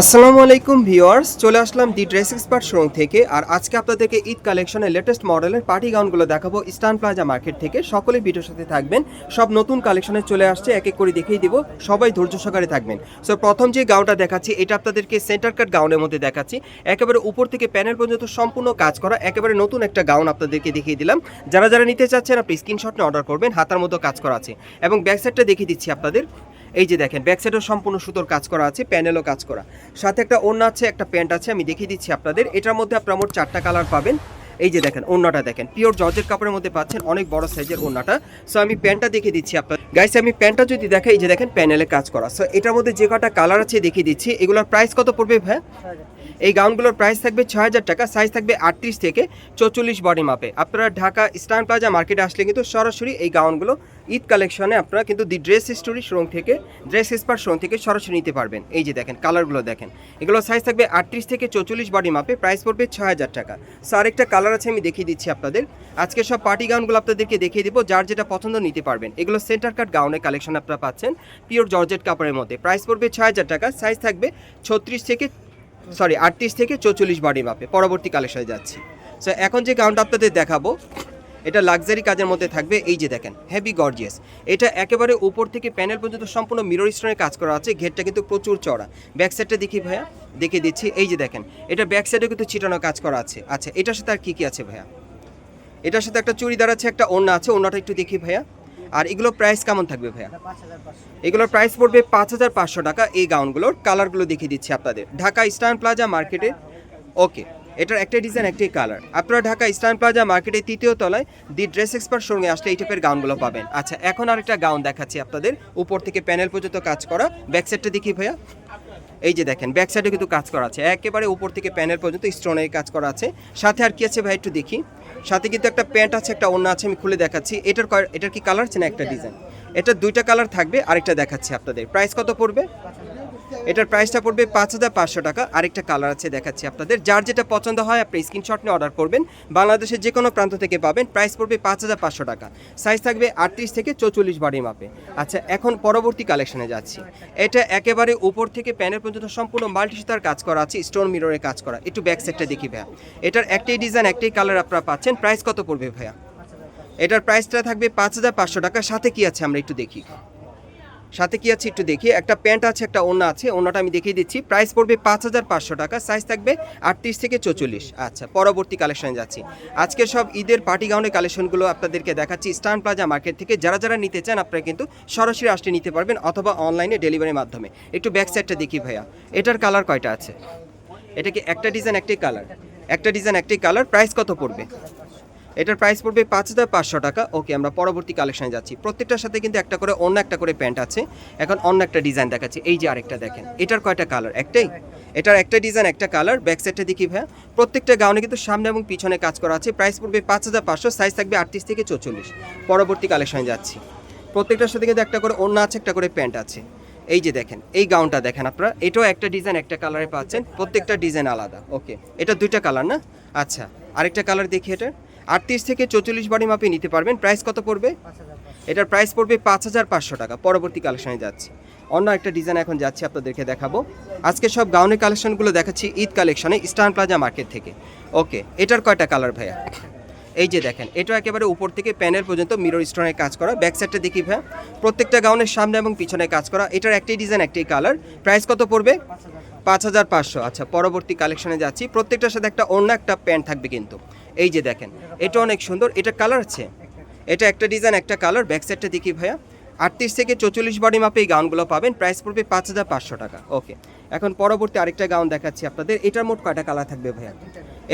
আসসালামু আলাইকুম ভিউয়ার্স, চলে আসলাম দি ড্রেস এক্সপার্ট শোরুম থেকে। আর আজকে আপনাদেরকে ঈদ কালেকশনের লেটেস্ট মডেলের পার্টি গাউনগুলো দেখাবো ইস্টার্ন প্লাজা মার্কেট থেকে। সকলে ভিডিওর সাথে থাকবেন। সব নতুন কালেকশনে চলে আসছে, এক এক করে দেখিয়ে দিব। সবাই ধৈর্য সহকারে থাকবেন। সো প্রথম যে গাউনটা দেখাচ্ছি, এটা আপনাদেরকে সেন্টার কাট গাউনের মধ্যে দেখাচ্ছি। একেবারে উপর থেকে প্যানেল পর্যন্ত সম্পূর্ণ কাজ করা, একেবারে নতুন একটা গাউন আপনাদেরকে দেখিয়ে দিলাম। যারা যারা নিতে চাচ্ছেন, আপনি স্ক্রিনশট নিয়ে অর্ডার করবেন, হাতার মধ্যে কাজ করা আছে। এবং ব্যাক সাইডটা দেখিয়ে দিচ্ছি আপনাদের। এই যে দেখেন ব্যাক সাইডও সম্পূর্ণ সুতোর কাজ করা আছে প্যানেলও কাজ করা। সাথে একটা ওড়না আছে, একটা প্যান্ট আছে, আমি দেখিয়ে দিচ্ছি আপনাদের। এটার মধ্যে আপনারা মোট চারটা কালার পাবেন। এই যে দেখেন, ওড়নাটা দেখেন পিওর জর্জের কাপড়ের মধ্যে পাচ্ছেন, অনেক বড় সাইজের ওড়নাটা। সো আমি প্যান্টটা দেখিয়ে দিচ্ছি আপনার গাইস আমি প্যান্টটা যদি দেখাই, এই যে দেখেন প্যানেলে কাজ করা। সো এটার মধ্যে যে কটা কালার আছে, দেখিয়ে দিচ্ছি। এগুলোর প্রাইস কত পড়বে ভাই? এই গাউনগুলোর প্রাইস থাকবে ছয় হাজার টাকা সাইজ থাকবে আটত্রিশ থেকে চৌচল্লিশ বডি মাপে। আপনারা ঢাকা স্টান প্লাজা মার্কেটে আসলে কিন্তু সরাসরি এই গাউনগুলো ঈদ কালেকশনে আপনারা কিন্তু দি ড্রেস স্টোরি শোরুম থেকে, ড্রেস এক্সপার্ট শোরুম থেকে সরাসরি নিতে পারবেন। এই যে দেখেন, কালারগুলো দেখেন। এগুলো সাইজ থাকবে আটত্রিশ থেকে চৌচল্লিশ বডি মাপে প্রাইস পড়বে ছয় হাজার টাকা। সো আরেকটা কালার আছে, আমি দেখিয়ে দিচ্ছি আপনাদের। আজকে সব পার্টি গাউনগুলো আপনাদেরকে দেখিয়ে দিব, যার যেটা পছন্দ নিতে পারবেন। এগুলো সেন্টার কাট গাউনের কালেকশন আপনারা পাচ্ছেন পিওর জর্জেট কাপড়ের মধ্যে। প্রাইস পড়বে ছয় হাজার টাকা সাইজ থাকবে ছত্রিশ থেকে সরি আটত্রিশ থেকে চৌচল্লিশ বডি মাপে পরবর্তী কালেকশনে যাচ্ছি। সো এখন যে গাউনটা আপনাদের দেখাবো এটা লাক্সারি কাজের মধ্যে থাকবে, এই যে দেখেন হেভি গর্জিয়াস এটা একেবারে উপর থেকে প্যানেল পর্যন্ত সম্পূর্ণ মিরর স্টোনের কাজ করা আছে, ঘেরটা কিন্তু প্রচুর চড়া ব্যাক সাইডটা দেখি ভাইয়া দেখে দিচ্ছি, এই যে দেখেন, এটা ব্যাক সাইডে কিন্তু ছিটানো কাজ করা আছে। আচ্ছা এটার সাথে আর কী কী আছে ভাইয়া? এটার সাথে একটা চুড়িদার আছে একটা ওড়না আছে, ওড়নাটা একটু দেখি ভাইয়া। আর এগুলো প্রাইস কেমন থাকবে ভাইয়া? এগুলোর প্রাইস পড়বে পাঁচ হাজার পাঁচশো টাকা, এই গাউনগুলোর কালারগুলো দেখিয়ে দিচ্ছি আপনাদের। ঢাকা ইস্টার্ন প্লাজা মার্কেটে ওকে এটার একটা ডিজাইন একটাই কালার আপনারা ঢাকা ইস্টার্ন প্লাজা মার্কেটের তৃতীয় তলায় দি ড্রেস এক্সপার্ট শোরুমে আসলে এই টাইপের গাউনগুলো পাবেন। আচ্ছা এখন আরেকটা গাউন দেখাচ্ছি আপনাদের। উপর থেকে প্যানেল পর্যন্ত কাজ করা। ব্যাক সাইডটা দেখি ভাইয়া। এই যে দেখেন ব্যাক সাইডে কিন্তু কাজ করা আছে। একেবারে উপর থেকে প্যানেল পর্যন্ত স্টোনের কাজ করা আছে। সাথে আর কি আছে ভাই একটু দেখি। সাথে কিন্তু একটা প্যান্ট আছে, একটা অন্য আছে, আমি খুলে দেখাচ্ছি। এটার এটার কি কালার আছে না একটা ডিজাইন এটা দুইটা কালার থাকবে, আরেকটা দেখাচ্ছি আপনাদের। প্রাইস কত পড়বে? এটার প্রাইসটা পড়বে পাঁচ হাজার পাঁচশো টাকা। আরেকটা কালার আছে, দেখাচ্ছি আপনাদের। যার যেটা পছন্দ হয়, আপনি স্ক্রিনশট নিয়ে অর্ডার করবেন। বাংলাদেশের যে কোনো প্রান্ত থেকে পাবেন প্রাইস পড়বে পাঁচ হাজার পাঁচশো টাকা। সাইজ থাকবে আটত্রিশ থেকে চৌচল্লিশ বাড়ি মাপে আচ্ছা এখন পরবর্তী কালেকশনে যাচ্ছি। এটা একেবারে উপর থেকে প্যানেল পর্যন্ত সম্পূর্ণ মাল্টি সুতার কাজ করা আছে স্টোন মিররে কাজ করা। একটু ব্যাক সাইডটা দেখি ভাইয়া। এটার একটাই ডিজাইন একটাই কালার আপনারা পাচ্ছেন। প্রাইস কত পড়বে ভাইয়া? এটার প্রাইসটা থাকবে পাঁচ হাজার পাঁচশো টাকা। সাথে কি আছে, আমরা একটু দেখি। সাথে কি আছে একটু দেখি। একটা প্যান্ট আছে, একটা ওড়না আছে, ওড়নাটা আমি দেখিয়ে দিচ্ছি। প্রাইস পড়বে পাঁচ হাজার পাঁচশো টাকা সাইজ থাকবে আটত্রিশ থেকে চৌচল্লিশ। আচ্ছা পরবর্তী কালেকশনে যাচ্ছি। আজকে সব ঈদের পার্টি গাউনের কালেকশনগুলো আপনাদেরকে দেখাচ্ছি। স্টান প্লাজা মার্কেট থেকে যারা যারা নিতে চান, আপনারা কিন্তু সরাসরি আসলে নিতে পারবেন অথবা অনলাইনে ডেলিভারির মাধ্যমে। একটু ব্যাক সাইডটা দেখি ভাইয়া। এটার কালার কয়টা আছে? এটা কি একটা ডিজাইন একটাই কালার একটা ডিজাইন একটাই কালার প্রাইস কত পড়বে? এটার প্রাইস পড়বে পাঁচ হাজার পাঁচশো টাকা। ওকে আমরা পরবর্তী কালেকশনে যাচ্ছি। প্রত্যেকটার সাথে কিন্তু একটা করে, অন্য একটা করে প্যান্ট আছে। এখন অন্য একটা ডিজাইন দেখাচ্ছি। এই যে আরেকটা দেখেন, এটার কয়টা কালার একটাই? এটার একটা ডিজাইন একটা কালার ব্যাক সাইডটা দেখি ভাইয়া। প্রত্যেকটা গাউনে কিন্তু সামনে এবং পিছনে কাজ করা আছে। প্রাইস পড়বে পাঁচ হাজার পাঁচশো সাইজ থাকবে আটত্রিশ থেকে চৌচল্লিশ। পরবর্তী কালেকশনে যাচ্ছি। প্রত্যেকটার সাথে কিন্তু একটা করে, অন্য আছে, একটা করে প্যান্ট আছে। এই যে দেখেন, এই গাউনটা দেখেন আপনারা। এটাও একটা ডিজাইন একটা কালারে পাচ্ছেন। প্রত্যেকটা ডিজাইন আলাদা। ওকে এটা দুইটা কালার না? আচ্ছা আরেকটা কালার দেখি এটা। আটত্রিশ থেকে চৌচল্লিশ বাড়ি মাপে নিতে পারবেন। প্রাইস কত পড়বে? এটার প্রাইস পড়বে পাঁচ হাজার পাঁচশো টাকা। পরবর্তী কালেকশনে যাচ্ছি। অন্য একটা ডিজাইন এখন যাচ্ছি, আপনাদেরকে দেখাবো। আজকে সব গাউনের কালেকশনগুলো দেখাচ্ছি ঈদ কালেকশনে ইস্টার্ন প্লাজা মার্কেট থেকে। ওকে এটার কয়টা কালার ভাইয়া? এই যে দেখেন এটা একেবারে উপর থেকে প্যানেল পর্যন্ত মিরর স্টোনের কাজ করা। ব্যাক সাইডটা দেখি ভাইয়া। প্রত্যেকটা গাউনের সামনে এবং পিছনে কাজ করা। এটার একটাই ডিজাইন একটাই কালার প্রাইস কত পড়বে? পাঁচ হাজার পাঁচশো। আচ্ছা পরবর্তী কালেকশনে যাচ্ছি। প্রত্যেকটার সাথে একটা অন্য একটা প্যান্ট থাকবে কিন্তু। এই যে দেখেন, এটা অনেক সুন্দর। এটা কালার আছে? এটা একটা ডিজাইন একটা কালার ব্যাক সাইডটা দেখি ভাইয়া। আটত্রিশ থেকে চৌচল্লিশ বডি মাপে এই গাউনগুলো পাবেন। প্রাইস পড়বে পাঁচ হাজার পাঁচশো টাকা। ওকে এখন পরবর্তী আরেকটা গাউন দেখাচ্ছি আপনাদের। এটার মোট কয়টা কালার থাকবে ভাইয়া?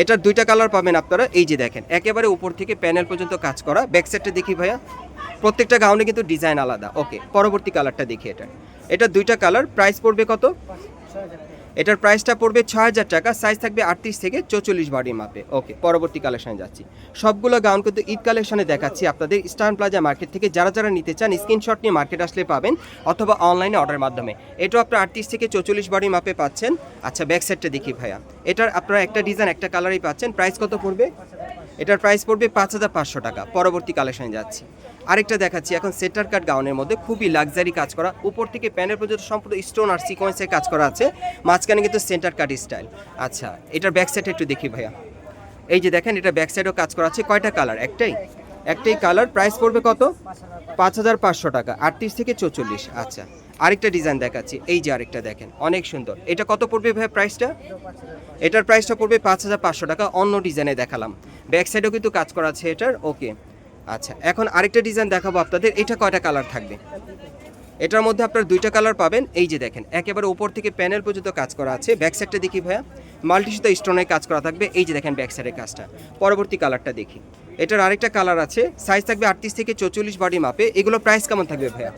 এটার দুইটা কালার পাবেন আপনারা। এই যে দেখেন, একেবারে উপর থেকে প্যানেল পর্যন্ত কাজ করা। ব্যাক সাইডটা দেখি ভাইয়া। প্রত্যেকটা গাউনে কিন্তু ডিজাইন আলাদা। ওকে পরবর্তী কালারটা দেখি এটা। এটা দুইটা কালার প্রাইস পড়বে কত? এটার প্রাইসটা পড়বে ছ হাজার টাকা সাইজ থাকবে আটত্রিশ থেকে চৌচল্লিশ বাড়ি মাপে ওকে পরবর্তী কালেকশনে যাচ্ছি। সবগুলো গাউন কিন্তু ঈদ কালেকশনে দেখাচ্ছি আপনাদের স্টার্ন প্লাজা মার্কেট থেকে। যারা যারা নিতে চান স্ক্রিনশট নিয়ে মার্কেট আসলে পাবেন অথবা অনলাইনে অর্ডার মাধ্যমে। এটাও আপনার আটত্রিশ থেকে চৌচল্লিশ বাড়ি মাপে পাচ্ছেন। আচ্ছা ব্যাক সাইডটা দেখি ভাইয়া। এটার আপনারা একটা ডিজাইন একটা কালারই পাচ্ছেন। প্রাইস কত পড়বে? এটার প্রাইস পড়বে পাঁচ হাজার পাঁচশো টাকা। পরবর্তী কালেকশনে যাচ্ছি। আরেকটা দেখাচ্ছি, এখন সেন্টার কাট গাউনের মধ্যে খুবই লাক্সারি কাজ করা, উপর থেকে প্যানেল পর্যন্ত সম্পূর্ণ স্টোন আর সিকোয়েন্সের কাজ করা আছে, মাঝখানে কিন্তু সেন্টার কাট স্টাইল। আচ্ছা এটার ব্যাক সাইড একটু দেখি ভাইয়া। এই যে দেখেন, এটা ব্যাক সাইডও কাজ করা আছে, কয়টা কালার? একটাই? একটাই কালার প্রাইস পড়বে কত? পাঁচ হাজার পাঁচশো টাকা, আটত্রিশ থেকে চৌচল্লিশ আচ্ছা। আরেকটা ডিজাইন দেখাচ্ছি, এই যে আরেকটা দেখেন, অনেক সুন্দর। এটা কত পড়বে ভাই প্রাইসটা এটার প্রাইসটা পড়বে পাঁচ হাজার পাঁচশো টাকা, অন্য ডিজাইনে দেখালাম। ব্যাক সাইডেও কিন্তু কাজ করা আছে এটার ওকে আচ্ছা এখন আরেকটা ডিজাইন দেখাবো আপনাদের। এটা কয়টা কালার থাকবে? এটার মধ্যে আপনার দুইটা কালার পাবেন। এই যে দেখেন, একেবারে উপর থেকে প্যানেল পর্যন্ত কাজ করা আছে। ব্যাক সাইডটা দেখি ভাইয়া। মাল্টিসুতো স্টোনের কাজ করা থাকবে। এই যে দেখেন ব্যাক সাইডের কাজটা। পরবর্তী কালারটা দেখি। এটার আরেকটা কালার আছে। সাইজ থাকবে আটত্রিশ থেকে চৌচল্লিশ বডি মাপে এগুলো প্রাইস কেমন থাকবে ভাইয়া?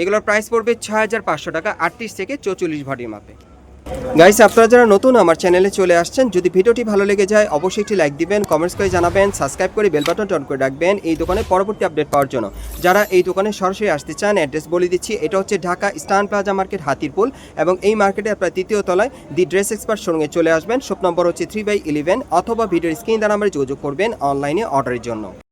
এগুলোর প্রাইস পড়বে ছয় হাজার পাঁচশো টাকা, আটত্রিশ থেকে চৌচল্লিশ বডি মাপে গাইস আপনারা যারা নতুন আমার চ্যানেলে চলে আসছেন, যদি ভিডিওটি ভালো লেগে যায়, অবশ্যই একটি লাইক দিবেন কমেন্টস করে জানাবেন সাবস্ক্রাইব করে বেল বাটন অন করে রাখবেন এই দোকানে পরবর্তী আপডেট পাওয়ার জন্য। যারা এই দোকানে সরাসরি আসতে চান অ্যাড্রেস বলে দিচ্ছি, এটা হচ্ছে ঢাকা স্টান প্লাজা মার্কেট হাতিরপুল এবং এই মার্কেটে আপনার তৃতীয় তলায় দি ড্রেস এক্সপার্ট সঙ্গে চলে আসবেন। শপ নম্বর হচ্ছে থ্রি বাই ইলেভেন অথবা ভিডিওর স্ক্রিন দ্বারা নাম্বারে যোগাযোগ করবেন অনলাইনে অর্ডারের জন্য।